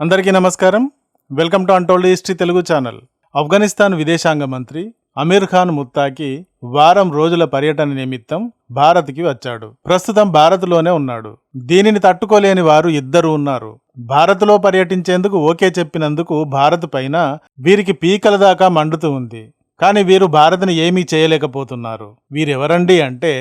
అందరికీ నమస్కారం. Welcome to untold history Telugu channel. Afghanistan విదేశాంగ మంత్రి అమీర్ ఖాన్ ముత్తాకి వారం రోజుల పర్యటన నిమిత్తం భారత్కి వచ్చాడు. ప్రస్తుతం భారత్లోనే ఉన్నాడు. దీనిని తట్టుకోలేని వారు ఇద్దరు ఉన్నారు. భారత్లో పర్యటించేందుకు ఓకే చెప్పినందుకు భారత్ పైన వీరికి పీకల దాకా మండుతూ ఉంది. కానీ వీరు భారత్ని ఏమీ చేయలేకపోతున్నారు. వీరెవరండి అంటే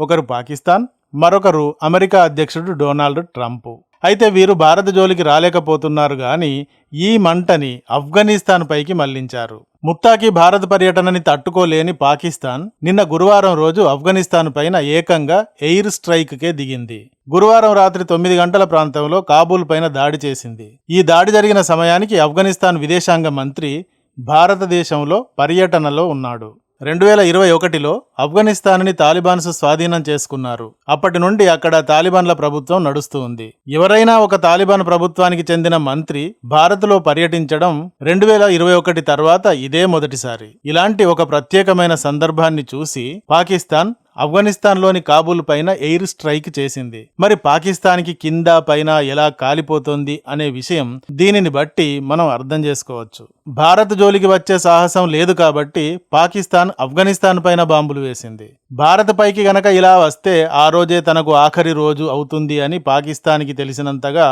ఒకరు పాకిస్తాన్ మరొకరు అమెరికా అధ్యక్షుడు డొనాల్డ్ ట్రంప్. అయితే వీరు భారత జోలికి రాలేకపోతున్నారు గాని ఈ మంటని ఆఫ్ఘనిస్తాన్ పైకి మళ్ళించారు. ముత్తాకి భారత పర్యటనని తట్టుకోలేని పాకిస్తాన్ నిన్న గురువారం రోజు ఆఫ్ఘనిస్తాన్ పైన ఏకంగా ఎయిర్ స్ట్రైక్కే దిగింది. గురువారం రాత్రి తొమ్మిది గంటల ప్రాంతంలో కాబూల్ పైన దాడి చేసింది. ఈ దాడి జరిగిన సమయానికి ఆఫ్ఘనిస్తాన్ విదేశాంగ మంత్రి భారతదేశంలో పర్యటనలో ఉన్నాడు. రెండు వేల ఇరవై ఒకటిలో ఆఫ్ఘనిస్తాన్ని తాలిబాన్స్ స్వాధీనం చేసుకున్నారు. అప్పటి నుండి అక్కడ తాలిబాన్ల ప్రభుత్వం నడుస్తూ ఉంది. ఎవరైనా ఒక తాలిబాన్ ప్రభుత్వానికి చెందిన మంత్రి భారత్లో పర్యటించడం రెండు వేల ఇరవై ఒకటి తర్వాత ఇదే మొదటిసారి. ఇలాంటి ఒక ప్రత్యేకమైన సందర్భాన్ని చూసి పాకిస్తాన్ ఆఫ్ఘనిస్తాన్లోని కాబూల్ పైన ఎయిర్ స్ట్రైక్ చేసింది. మరి పాకిస్తాన్కి కింద పైన ఎలా కాలిపోతుంది అనే విషయం దీనిని బట్టి మనం అర్థం చేసుకోవచ్చు. భారత్ జోలికి వచ్చే సాహసం లేదు కాబట్టి పాకిస్తాన్ ఆఫ్ఘనిస్తాన్ పైన బాంబులు వేసింది. భారత్ పైకి గనక ఇలా వస్తే ఆ రోజే తనకు ఆఖరి రోజు అవుతుంది అని పాకిస్తాన్కి తెలిసినంతగా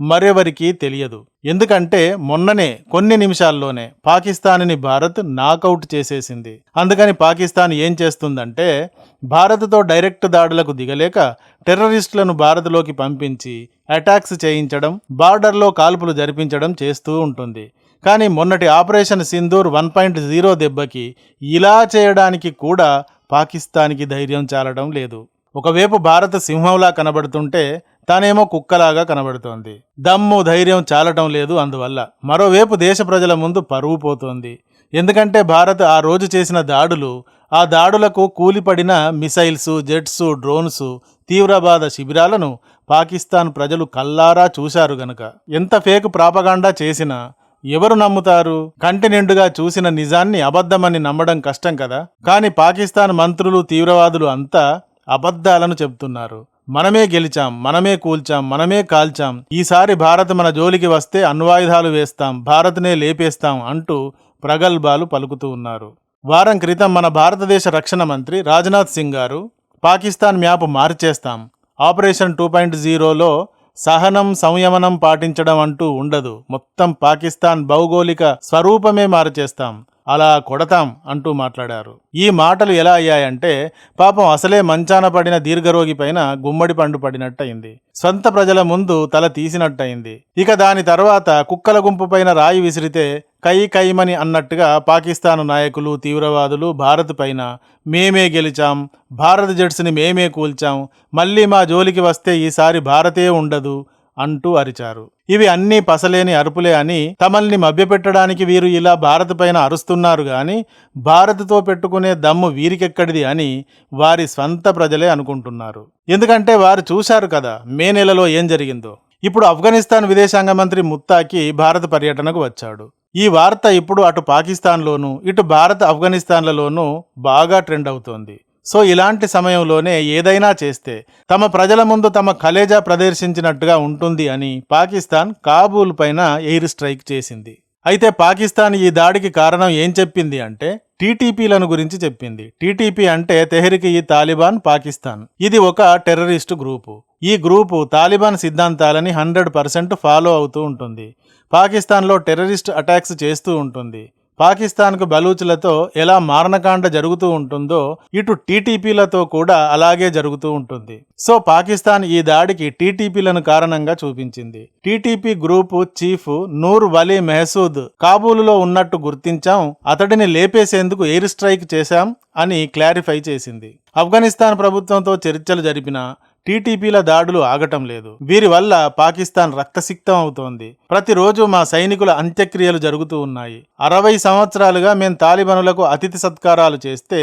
మరెవరికీ తెలియదు. ఎందుకంటే మొన్ననే కొన్ని నిమిషాల్లోనే పాకిస్తాన్ని భారత్ నాకౌట్ చేసేసింది. అందుకని పాకిస్తాన్ ఏం చేస్తుందంటే భారత్తో డైరెక్ట్ దాడులకు దిగలేక టెర్రరిస్టులను భారత్లోకి పంపించి అటాక్స్ చేయించడం బార్డర్లో కాల్పులు జరిపించడం చేస్తూ ఉంటుంది. కానీ మొన్నటి operation Sindoor one point zero దెబ్బకి ఇలా చేయడానికి కూడా పాకిస్తాన్కి ధైర్యం చాలడం లేదు. ఒకవైపు భారత సింహంలా కనబడుతుంటే తానేమో కుక్కలాగా కనబడుతోంది. దమ్ము ధైర్యం చాలటం లేదు అందువల్ల. మరోవైపు దేశ ప్రజల ముందు పరువు పోతోంది. ఎందుకంటే భారత్ ఆ రోజు చేసిన దాడులు ఆ దాడులకు కూలిపడిన మిసైల్స్ జెట్స్ డ్రోన్స్ తీవ్రవాద శిబిరాలను పాకిస్తాన్ ప్రజలు కల్లారా చూశారు గనక. ఎంత ఫేక్ ప్రాపగాండా చేసినా ఎవరు నమ్ముతారు? కంటి నిండుగా చూసిన నిజాన్ని అబద్ధమని నమ్మడం కష్టం కదా. కానీ పాకిస్తాన్ మంత్రులు తీవ్రవాదులు అంతా అబద్ధాలను చెబుతున్నారు. మనమే గెలిచాం మనమే కూల్చాం మనమే కాల్చాం. ఈసారి భారత్ మన జోలికి వస్తే అణ్వాయుధాలు వేస్తాం భారత్నే లేపేస్తాం అంటూ ప్రగల్భాలు పలుకుతూ ఉన్నారు. వారం క్రితం మన భారతదేశ రక్షణ మంత్రి రాజ్నాథ్ సింగ్ గారు పాకిస్తాన్ మ్యాప్ మార్చేస్తాం. ఆపరేషన్ టూ పాయింట్ జీరోలో సహనం సంయమనం పాటించడం అంటూ ఉండదు. మొత్తం పాకిస్తాన్ భౌగోళిక స్వరూపమే మార్చేస్తాం. అలా కొడతాం అంటూ మాట్లాడారు. ఈ మాటలు ఎలా అయ్యాయంటే పాపం అసలే మంచాన పడిన దీర్ఘరోగి పైన గుమ్మడి పండు పడినట్టయింది. స్వంత ప్రజల ముందు తల తీసినట్టయింది. ఇక దాని తర్వాత కుక్కల గుంపు పైన రాయి విసిరితే కై కైమని అన్నట్టుగా పాకిస్తాన్ నాయకులు తీవ్రవాదులు భారత్ పైన మేమే గెలిచాం భారత జెట్స్ని మేమే కూల్చాం మళ్ళీ మా జోలికి వస్తే ఈసారి భారతే ఉండదు అంటూ అరిచారు. ఇవి అన్నీ పసలేని అరుపులే అని తమల్ని మభ్యపెట్టడానికి వీరు ఇలా భారత్ పైన అరుస్తున్నారు గాని భారత్తో పెట్టుకునే దమ్ము వీరికెక్కడిది అని వారి స్వంత ప్రజలే అనుకుంటున్నారు. ఎందుకంటే వారు చూశారు కదా మే నెలలో ఏం జరిగిందో. ఇప్పుడు ఆఫ్ఘనిస్తాన్ విదేశాంగ మంత్రి ముత్తాకి భారత పర్యటనకు వచ్చాడు. ఈ వార్త ఇప్పుడు అటు పాకిస్తాన్లోనూ ఇటు భారత్ ఆఫ్ఘనిస్తాన్లలోనూ బాగా ట్రెండ్ అవుతోంది. సో ఇలాంటి సమయంలోనే ఏదైనా చేస్తే తమ ప్రజల ముందు తమ కలేజా ప్రదర్శించినట్టుగా ఉంటుంది అని పాకిస్తాన్ కాబూల్ పైన ఎయిర్ స్ట్రైక్ చేసింది. అయితే పాకిస్తాన్ ఈ దాడికి కారణం ఏం చెప్పింది అంటే టీటీపీలను గురించి చెప్పింది. టీటీపీ అంటే తెహరికి ఈ తాలిబాన్ పాకిస్తాన్. ఇది ఒక టెర్రరిస్టు గ్రూపు. ఈ గ్రూపు తాలిబాన్ సిద్ధాంతాలని హండ్రెడ్ పర్సెంట్ ఫాలో అవుతూ ఉంటుంది. పాకిస్తాన్లో టెర్రరిస్ట్ అటాక్స్ చేస్తూ ఉంటుంది. పాకిస్తాన్కు బలూచులతో ఎలా మారణకాండ జరుగుతూ ఉంటుందో ఇటు టీటీపీలతో కూడా అలాగే జరుగుతూ ఉంటుంది. సో పాకిస్తాన్ ఈ దాడికి టీటీపీలను కారణంగా చూపించింది. TTP group chief Noor Wali Mehsud కాబూలులో ఉన్నట్టు గుర్తించాం అతడిని లేపేసేందుకు ఎయిర్ స్ట్రైక్ చేశాం అని క్లారిఫై చేసింది. ఆఫ్ఘనిస్తాన్ ప్రభుత్వంతో చర్చలు జరిపిన టీటీపీల దాడులు ఆగటం లేదు. వీరి వల్ల పాకిస్తాన్ రక్తసిక్తం అవుతోంది. ప్రతిరోజు మా సైనికుల అంత్యక్రియలు జరుగుతూ ఉన్నాయి. అరవై సంవత్సరాలుగా మేం తాలిబనులకు అతిథి సత్కారాలు చేస్తే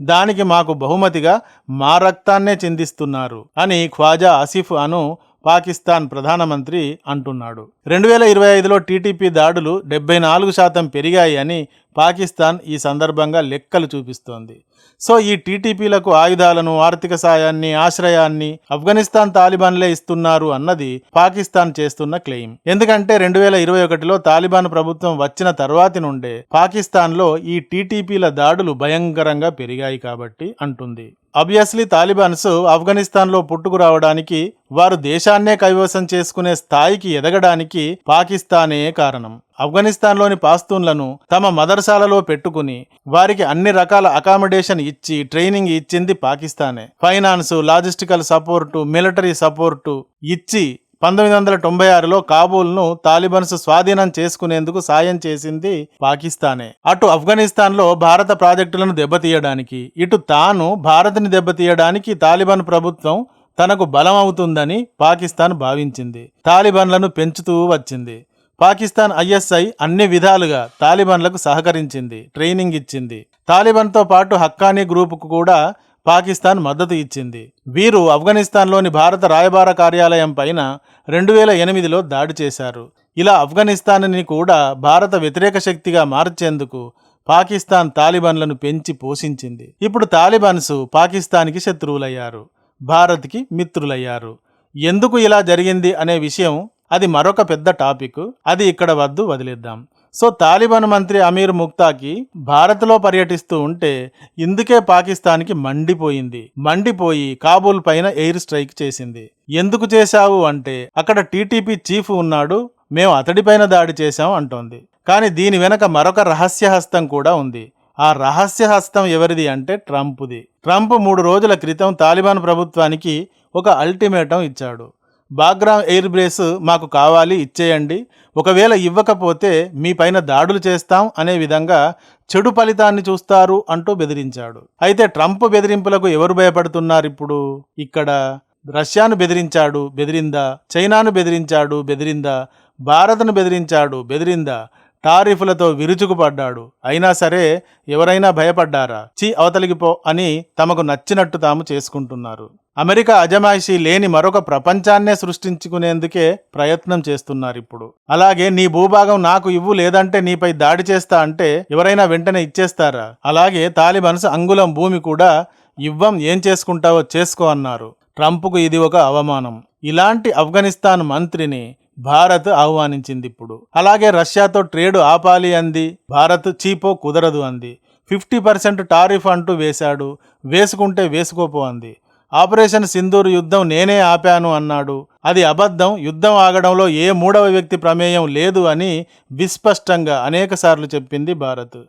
దానికి మాకు బహుమతిగా మా రక్తాన్నే చిందిస్తున్నారు అని ఖ్వాజా ఆసిఫ్ అను పాకిస్తాన్ ప్రధానమంత్రి అంటున్నాడు. రెండు వేల ఇరవై ఐదులో టీటీపీ దాడులు డెబ్బై నాలుగు శాతం పెరిగాయి అని పాకిస్తాన్ ఈ సందర్భంగా లెక్కలు చూపిస్తోంది. సో ఈ టీటీపీలకు ఆయుధాలను ఆర్థిక సాయాన్ని ఆశ్రయాన్ని ఆఫ్ఘనిస్తాన్ తాలిబాన్లే ఇస్తున్నారు అన్నది పాకిస్తాన్ చేస్తున్న క్లెయిమ్. ఎందుకంటే రెండు వేల ఇరవై ఒకటిలో తాలిబాన్ ప్రభుత్వం వచ్చిన తర్వాతి నుండే పాకిస్తాన్లో ఈ టీటీపీల దాడులు భయంకరంగా పెరిగాయి కాబట్టి అంటుంది. అబ్వియస్లీ తాలిబాన్స్ ఆఫ్ఘనిస్తాన్లో పుట్టుకురావడానికి పుట్టుకు రావడానికి వారు దేశాన్నే కైవసం చేసుకునే స్థాయికి ఎదగడానికి పాకిస్తానే కారణం. ఆఫ్ఘనిస్తాన్లోని పాస్తూన్లను తమ మదర్సాలలో పెట్టుకుని వారికి అన్ని రకాల అకామిడేషన్ ఇచ్చి ట్రైనింగ్ ఇచ్చింది పాకిస్తానే. Finance logistical support military support ఇచ్చి పంతొమ్మిది వందల తొంభై ఆరులో కాబూల్ను తాలిబన్స్ స్వాధీనం చేసుకునేందుకు సాయం చేసింది పాకిస్తానే. అటు ఆఫ్ఘనిస్తాన్లో భారత ప్రాజెక్టులను దెబ్బతీయడానికి ఇటు తాను భారత్ని దెబ్బతీయడానికి తాలిబాన్ ప్రభుత్వం తనకు బలం అవుతుందని పాకిస్తాన్ భావించింది. తాలిబాన్లను పెంచుతూ వచ్చింది. పాకిస్తాన్ ఐఎస్ఐ అన్ని విధాలుగా తాలిబాన్లకు సహకరించింది ట్రైనింగ్ ఇచ్చింది. తాలిబాన్తో పాటు హక్కానీ గ్రూపుకు కూడా పాకిస్తాన్ మద్దతు ఇచ్చింది. వీరు ఆఫ్ఘనిస్తాన్లోని భారత రాయబార కార్యాలయం పైన రెండు వేల ఎనిమిదిలో దాడి చేశారు. ఇలా ఆఫ్ఘనిస్తాన్ని కూడా భారత వ్యతిరేక శక్తిగా మార్చేందుకు పాకిస్తాన్ తాలిబాన్లను పెంచి పోషించింది. ఇప్పుడు తాలిబాన్స్ పాకిస్తాన్కి శత్రువులయ్యారు భారత్కి మిత్రులయ్యారు. ఎందుకు ఇలా జరిగింది అనే విషయం అది మరొక పెద్ద టాపిక్. అది ఇక్కడ వద్దు వదిలేద్దాం. సో తాలిబాన్ మంత్రి అమీర్ ముక్తాకి భారత్లో పర్యటిస్తూ ఉంటే ఇందుకే పాకిస్తాన్కి మండిపోయింది. మండిపోయి కాబూల్ పైన ఎయిర్ స్ట్రైక్ చేసింది. ఎందుకు చేశావు అంటే అక్కడ టీటీపీ చీఫ్ ఉన్నాడు మేము అతడిపైన దాడి చేశాం అంటోంది. కానీ దీని వెనక మరొక రహస్య హస్తం కూడా ఉంది. ఆ రహస్య హస్తం ఎవరిది అంటే ట్రంప్ది. ట్రంప్ మూడు రోజుల క్రితం తాలిబాన్ ప్రభుత్వానికి ఒక అల్టిమేటం ఇచ్చాడు. బాగ్రా ఎయిర్ బ్రేస్ మాకు కావాలి ఇచ్చేయండి. ఒకవేళ ఇవ్వకపోతే మీ పైన దాడులు చేస్తాం అనే విధంగా చెడు ఫలితాన్ని చూస్తారు అంటూ బెదిరించాడు. అయితే ట్రంప్ బెదిరింపులకు ఎవరు భయపడుతున్నారు ఇప్పుడు? ఇక్కడ రష్యాను బెదిరించాడు బెదిరిందా? చైనాను బెదిరించాడు బెదిరిందా? భారత్ను బెదిరించాడు బెదిరిందా? టారిఫ్లతో విరుచుకుపడ్డాడు. అయినా సరే ఎవరైనా భయపడ్డారా? చి అవతలికి పో అని తమకు నచ్చినట్టు తాము చేసుకుంటున్నారు. అమెరికా అజమాయిషీ లేని మరొక ప్రపంచాన్నే సృష్టించుకునేందుకే ప్రయత్నం చేస్తున్నారు ఇప్పుడు అలాగే నీ భూభాగం నాకు ఇవ్వు లేదంటే నీపై దాడి చేస్తా అంటే ఎవరైనా వెంటనే ఇచ్చేస్తారా? అలాగే తాలిబన్స్ అంగుళం భూమి కూడా ఇవ్వం ఏం చేసుకుంటావో చేసుకో అన్నారు. ట్రంప్కు ఇది ఒక అవమానం. ఇలాంటి ఆఫ్ఘనిస్తాన్ మంత్రిని భారత్ ఆహ్వానించింది ఇప్పుడు. అలాగే రష్యాతో ట్రేడ్ ఆపాలి అంది. భారత్ చీపో కుదరదు అంది. ఫిఫ్టీ పర్సెంట్ టారిఫ్ అంటూ వేశాడు. వేసుకుంటే వేసుకోపో అంది. ఆపరేషన్ సింధూర్ యుద్ధం నేనే ఆపాను అన్నాడు. అది అబద్ధం. యుద్ధం ఆగడంలో ఏ మూడవ వ్యక్తి ప్రమేయం లేదు అని విస్పష్టంగా అనేకసార్లు చెప్పింది భారత్.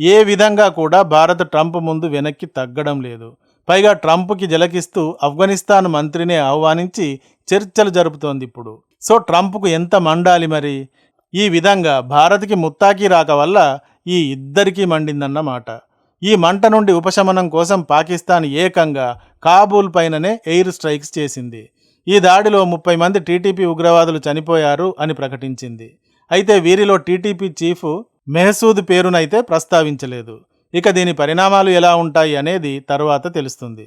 ఏ విధంగా కూడా భారత్ ట్రంప్ ముందు వెనక్కి తగ్గడం లేదు. పైగా ట్రంప్కి జలకిస్తూ ఆఫ్ఘనిస్తాన్ మంత్రినే ఆహ్వానించి చర్చలు జరుపుతోంది ఇప్పుడు. సో ట్రంప్కు ఎంత మండాలి మరి? ఈ విధంగా భారత్కి ముత్తాకి రాక వల్ల ఈ ఇద్దరికీ మండిందన్నమాట ఈ మంట నుండి ఉపశమనం కోసం పాకిస్తాన్ ఏకంగా కాబూల్ పైననే ఎయిర్ స్ట్రైక్స్ చేసింది. ఈ దాడిలో ముప్పై మంది టీటీపీ ఉగ్రవాదులు చనిపోయారు అని ప్రకటించింది. అయితే వీరిలో టీటీపీ చీఫ్ మెహసూద్ పేరునైతే ప్రస్తావించలేదు. ఇక దీని పరిణామాలు ఎలా ఉంటాయి అనేది తరువాత తెలుస్తుంది.